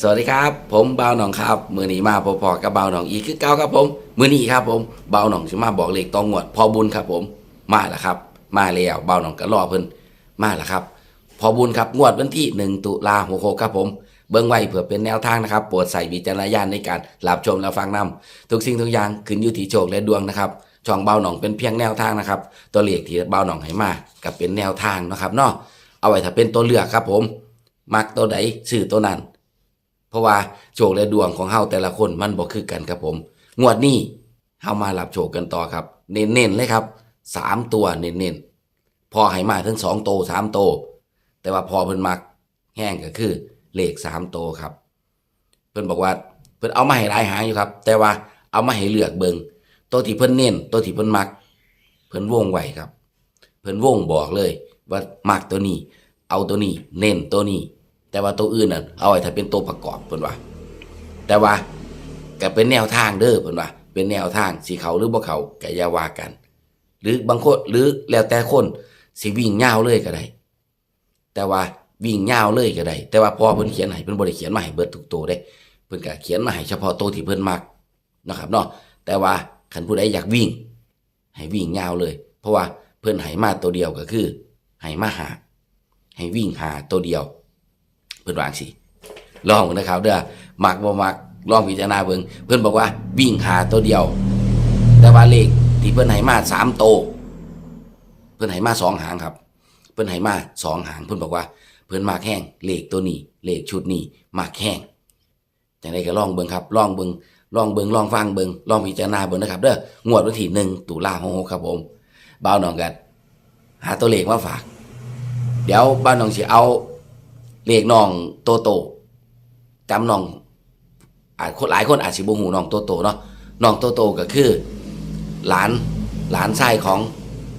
สวัสดีครับ ผมเบาหนองครับมือนีมาพอๆกับเบาหนองอีกคือเก่าครับผมมือนีครับผมเบาหนองจะมาบอกเลขตองงวด พอบุญครับผมมาแล้วครับ มาแล้วเบาหนองก็รอเพิ่นมาแล้วครับ พอบุญครับงวดวันที่1ตุลาหกหกครับผมเบิ่งไว้เผื่อเป็นแนวทางนะครับโปรดใส่วิจารณญาณในการรับชมและฟังนำทุกสิ่งทุกอย่างขึ้นอยู่ที่โชคและดวงนะครับช่องเบาหนองเป็นเพียงแนวทางนะครับ ตัวเลขที่เบาหนองให้มากับเป็นแนวทางนะครับเนาะเอาไว้ถ้าเป็นตัวเลือกครับผมมักตัวใดซื้อตัวนั้น ราะว่าโชคและดวงของเฮาแต่ละคนมันบ่คือกันครับผม งวดนี้เฮามารับโชคกันต่อครับ เน้นๆเลยครับสามตัวเน้นๆพอให้มาถึงสองโตสามโต แต่ว่าพอเพิ่นมักแห้งก็คือเลขสามโตครับ เพิ่นบอกว่าเพิ่นเอามาให้หลายหางอยู่ครับ แต่ว่าเอามาให้เลือกเบิงตัวที่เพิ่นเน้นตัวที่เพิ่นมัก เพิ่นวงไวครับ เพิ่นวงบอกเลยว่ามักตัวนี้ เอาตัวนี้ เน้นตัวนี้ แต่ว่าตัวอื่นน่ะเอาไว้ถ้าเป็นตัวประกอบเพิ่นว่า แต่ว่าก็เป็นแนวทางเด้อเพิ่นว่า เป็นแนวทางสีเขาหรือบ่เขาก็อย่าว่ากัน หรือบางคนหรือแล้วแต่คนสิวิ่งยาวเลยก็ได้ แต่ว่าวิ่งยาวเลยก็ได้ แต่ว่าพอเพิ่นเขียนให้เพิ่นบ่ได้เขียนมาให้เบิดทุกตัวเด้ เพิ่นก็เขียนมาให้เฉพาะตัวที่เพิ่นมักนะครับเนาะแต่ว่าคันผู้ใดอยากวิ่ง ให้วิ่งยาวเลย เพราะว่าเพิ่นให้มาตัวเดียวก็คือให้มาหาให้วิ่งหาตัวเดียว เพิ่นวางสิลองนะครับเด้อมักบ่มักลองพิจารณาเบิ่งเพิ่นบอกว่าวิ่งหาตัวเดียว แต่ว่าเลขที่เพิ่นให้มาสามโต เพิ่นให้มาสองหางครับ เพิ่นให้มาสองหาง เพิ่นบอกว่า เพิ่นมากแห้งเลขตัวนี้เลขชุดนี้มากแห้งจังไดก็ลองเบิ่งครับลองเบิ่งลองเบิงลองฟังเบิงลองพิจารณาเบิงนะครับเด้องวดวันที่หนึ่งตุลาคมครับผมบ่าวน้องกัน หาตัวเลขมาฝาก เดี๋ยวบ้านน้องสิเอา เลขน้องโตโตจำน้องอาจหลายคนอาจสิบ่ฮู้น้องโตโตเนาะน้องโตโตก็คือ หลานหลานชายของ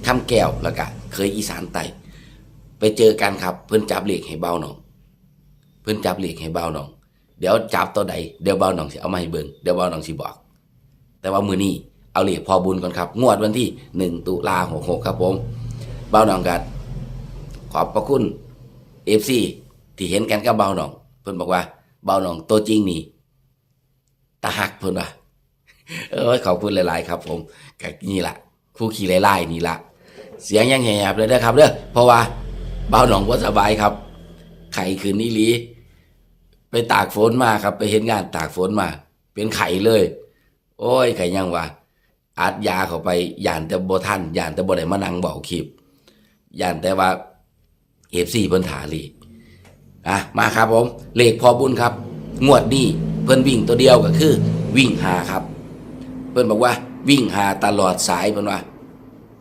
คำแก้วแล้วก็เคยอีสานไต่ไปเจอกันครับ เพิ่นจับเลขให้เบาหนอง เพิ่นจับเลขให้เบาหนอง เดี๋ยวจับตัวใดเดี๋ยวเบาหนองสิเอามาให้เบิงเดี๋ยวเบาหนองสิบอก แต่ว่ามือนี้เอาเลขพอบุญก่อนครับ งวดวันที่หนึ่งตุลาหกหกครับผม เบาหนองกันขอบพระคุณเอฟซี ที่เห็นกันกับเบาหนอง เพิ่นบอกว่า เบาหนองตัวจริงนี่ตาหักเพิ่นว่าเออขอบคุณหลาย ๆ ครับ ผมกับนี่ละผู้ขี่ไล่ๆนี่ละเสียงยังแหบเลยนะครับเด้อเพราะว่าเบาหนองว่าสบายครับ ไข่คืนนี้ลีไปตากฝนมาครับ ไปเห็นงานตากฝนมา เป็นไข่เลย โอ้ยไข่ยังวะอัดยาเข้าไปย่านแต่บ่ทันย่านแต่บ่ได้มานั่งเบาคลิปย่านแต่ว่าเอฟซีเพิ่นถาลี อะมาครับผมเลขพอบุญครับ งวดนี้เพิ่นวิ่งตัวเดียวก็คือ วิ่งหาครับ เพิ่นบอกว่า วิ่งหาตลอดสายเพิ่นว่า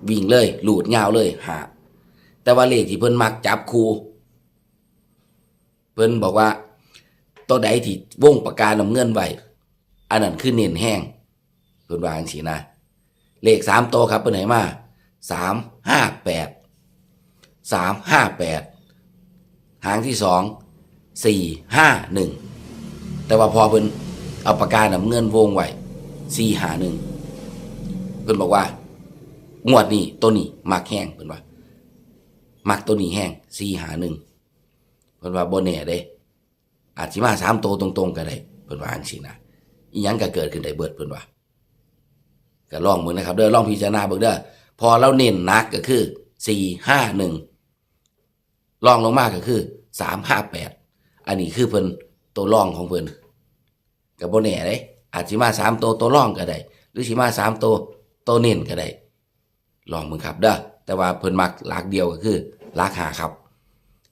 วิ่งเลยหลูดยาเลยหาแต่ว่าเลขที่เพิ่นมักจับคูเพิ่นบอกว่าตัวใดที่วงปากกาน้ำเงินไว้อันนั้นคือเน้นแห้งเพิ่นว่าจังซี่นะเลขสามตัวครับเพิ่นให้มาสามห้าแปดสามห้าแปด หางที่สองสี่ห้าหนึ่งแต่ว่าพอเพิ่นเอาปากกาน้ำเงินวงไว้สี่หาหนึ่งเพิ่นบอกว่างวดนี้ตัวนี้มักแห้งเพิ่นว่า มักตัวนี้แห้งสี่หาหนึ่งเพิ่นว่าบ่แน่เด้ อาจสิมาสามโตตรงๆก็ได้เพิ่นว่าจังซี่นะอีหยังก็เกิดขึ้นได้เบิดเพิ่นว่าก็ลองเบิ่งนะครับเด้อลองพิจารณาเบิ่งเด้อพอเราเน้นนักก็คือสี่ห้าหนึ่ง ลองลงมาก็คือสามห้าแปดอันนี้คือเพิ่นตัวรองของเพิ่นก็บ่แหน่เด้อาจสิมาสามตัวตัวรองก็ได้ หรือสิมาสามตัวตัวเน้นก็ได้ลองเบิ่งครับเด้อแต่ว่าเพิ่นมักหลักเดียวก็คือหลักหาครับ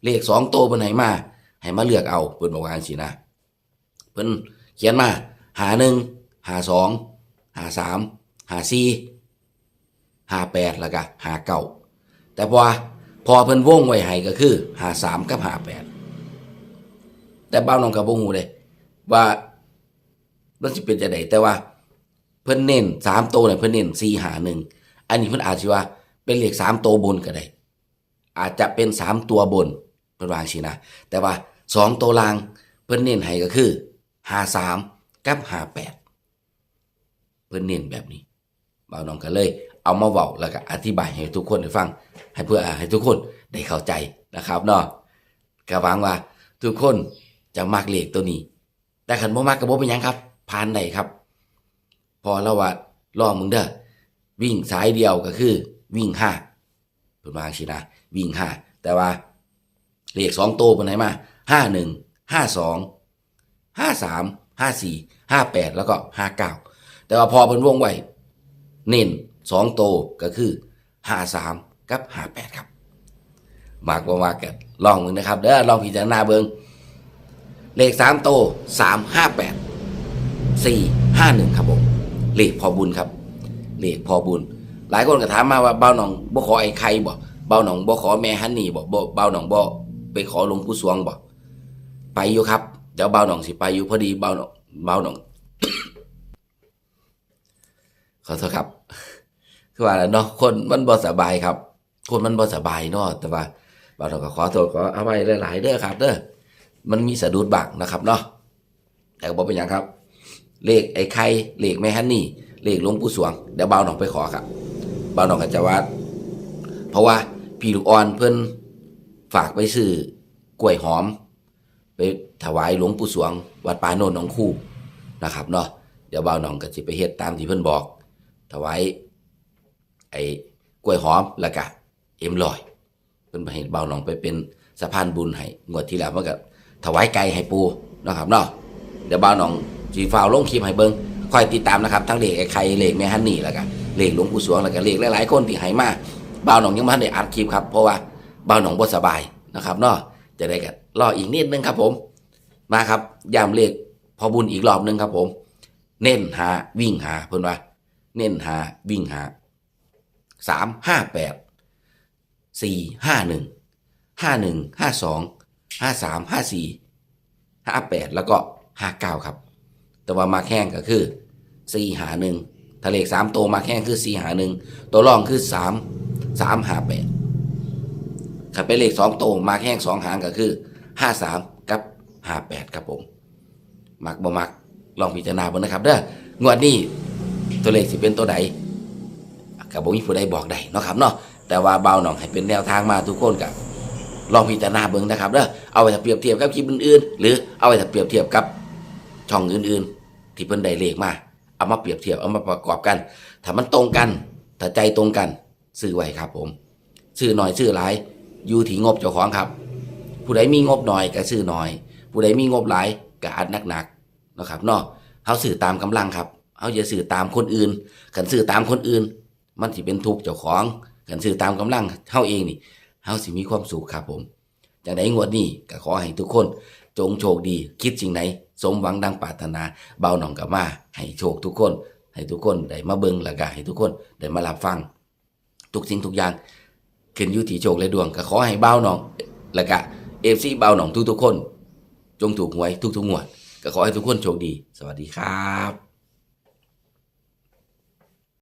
เลขสองตัวเพิ่นให้มาให้มาเลือกเอาเพิ่นบอกว่าจังซี่นะเพิ่นเขียนมาหาหนึ่งหาสองหาสามหาสี่หาแปดแล้วก็หาเก้าแต่พอ พอเพิ่นวงไว้ให้ก็คือหาสามกับหาแปดแต่บ้าน้องกับบ่ฮู้เลยว่ามันสิเป็นจังไดแต่ว่า เพิ่นเน้นสามตัวเนี่ยเพิ่นเน้นสี่หาหนึ่งอันนี้เพิ่นอาจสิว่าเป็นเลขสามตัวบนก็ได้อาจจะเป็นสามตัวบนเพิ่นวางซี่นะแต่ว่าสองตัวล่างเพิ่นเน้นให้ก็คือหาสามกับหาแปดเพิ่นเน้นแบบนี้บ่าน้องก็เลย เอามาเว้าแล้วก็อธิบายให้ทุกคนได้ฟัง ให้เพื่อให้ทุกคนได้เข้าใจนะครับเนาะก็หวังว่าทุกคนจะมักเลขตัวนี้ แต่ขันบ่มากกับบ่เป็นยังครับผ่านได้ครับ พอแล้วว่าลองมึงเด้อวิ่งสายเดียวก็คือ วิ่งห้าเพิ่นวาจังซี่นะวิ่งห้าแต่ว่าเลขสองตัวเป็นไหนมาห้าหนึ่งห้าสองห้าสามห้าสี่ห้าแปดแล้วก็ห้าเก้าแต่ว่าพอเป็นวงไวเน้นสองตัวก็คือห้าสาม กับหาแปดครับมากบ่มากกันลองมึงนะครับเด้อลองพิจารณาเบิงเลขสามโตสามห้าแปดสี่ห้าหนึ่งครับผมเลขพอบุญครับเลขพอบุญ หลายคนก็ถามมาว่าเบ้าหนองบ่ขอไอ้ใครบ่เบ้าหนองบ่ขอแม่ฮันนี่บ่บ่เบ้าหนองบ่ไปขอหลวงปู่สวงบ่ไปอยู่ครับเดี๋ยวเบ้าหนองสิไปอยู่พอดีเบ้าหนองเบ้าหนองขอโทษครับคือว่าแล้วเนาะคนมันบ่สบายครับ คนมันบ่สบายเนาะแต่ว่าบ่าวเราก็ขอโทษขอเอภัยหลายๆเด้อครับเด้อมันมีสะดุดบังนะครับเนาะแต่ก็บ่เป็นหยังครับ เลขไอ้ไข่เลขแม่ฮันนี่ เลขหลวงปู่สวงเดี๋ยวบ่าวหนองไปขอครับบ่าวหนองก็จะว่าเพราะว่าพี่ลูกอ่อนเพิ่นฝากไปซื้อกล้วยหอม ไปถวายหลวงปู่สวง วัดป่าโนนหนองคู่นะครับเนาะเดี๋ยวบ่าวหนองก็สิไปเฮ็ดตามที่เพิ่นบอก ถวายไอ้กล้วยหอมแล้วก็ เอ็มลอยเพิ่นไปให้เบาหนองไปเป็นสะพานบุญให้งวดที่แล้วมันก็ถวายไก่ให้ปูนะครับเนาะเดี๋ยวเบาหนองสีฟาวลงคลิปให้เบิ่งคอยติดตามนะครับทั้งเลขไอ้ไข่เลขแม่ฮันนี่แล้วก็เลขหลวงปู่สวงแล้วก็เลขหลายๆคนที่ให้มาเบาหนองยังไม่ได้อัดคลิปครับเพราะว่าเบาหนองบ่สบายนะครับเนาะจะได้กันรออีกนิดนึงครับผม มาครับย้ำเลขพอบุญอีกรอบนึงครับผม เน้นหาวิ่งหาเพิ่นว่า เน้นหาวิ่งหาสามห้าแปด สี่ห้าหนึ่งห้าหนึ่งห้าสองห้าสามห้าสี่ห้าแปดแล้วก็ห้าเก้าครับ แต่ว่ามาแข้งก็คือสี่หาหนึ่งทะเลขสามตัวมาแข้งคือสี่หาหนึ่งตัวรองคือสามสามหาแปดถ้าเป็นเลขสองตัวมาแข้งสองหางก็คือห้าสามกับห้าแปดครับผมมักบ่มักลองพิจารณาบ้างนะครับเด้องวดนี้ตัวเลขสิเป็นตัวใดกับบ่มีผู้ใดบอกได้เนาะครับเนาะ แต่ว่าเบาหน่องให้เป็นแนวทางมาทุกคนกับลองพิจารณาเบิ่งนะครับเด้อเอาไปถ้าเปรียบเทียบกับคลิปอื่นๆ หรือเอาไปถ้าเปรียบเทียบกับช่องอื่นๆ ที่เพิ่นได้เลขมา เอามาเปรียบเทียบเอามาประกอบกัน ถ้ามันตรงกันถ้าใจตรงกันซื้อไว้ครับผมซื้อหน่อยซื้อหลายอยู่ที่งบเจ้าของครับ ผู้ใดมีงบหน่อยก็ซื้อหน่อย ผู้ใดมีงบหลายก็อัดหนักๆนะครับเนาะเฮาซื้อตามกำลังครับเฮาอย่าซื้อตามคนอื่นคันซื้อตามคนอื่น มันสิเป็นทุกข์เจ้าของ กันซื้อตามกำลังเฮาเองนี่เฮาสิมีความสุขครับผมจากไหนงวดนี้ก็ขอให้ทุกคน จงโชคดี คิดสิ่งไหน สมหวังดังปรารถนา เบาหน่องกับมา ให้โชคทุกคน ให้ทุกคนได้มาเบิงล้วก็ให้ทุกคนได้มารับฟัง ทุกสิ่งทุกอย่างขึ้นอยู่ที่โชคและดวงก็ขอให้เบาหน่องล้วก็เอฟซีเบาหน่องทุกๆคน จงถูกหวยทุกๆงวด ก็ขอให้ทุกคนโชคดี สวัสดีครับ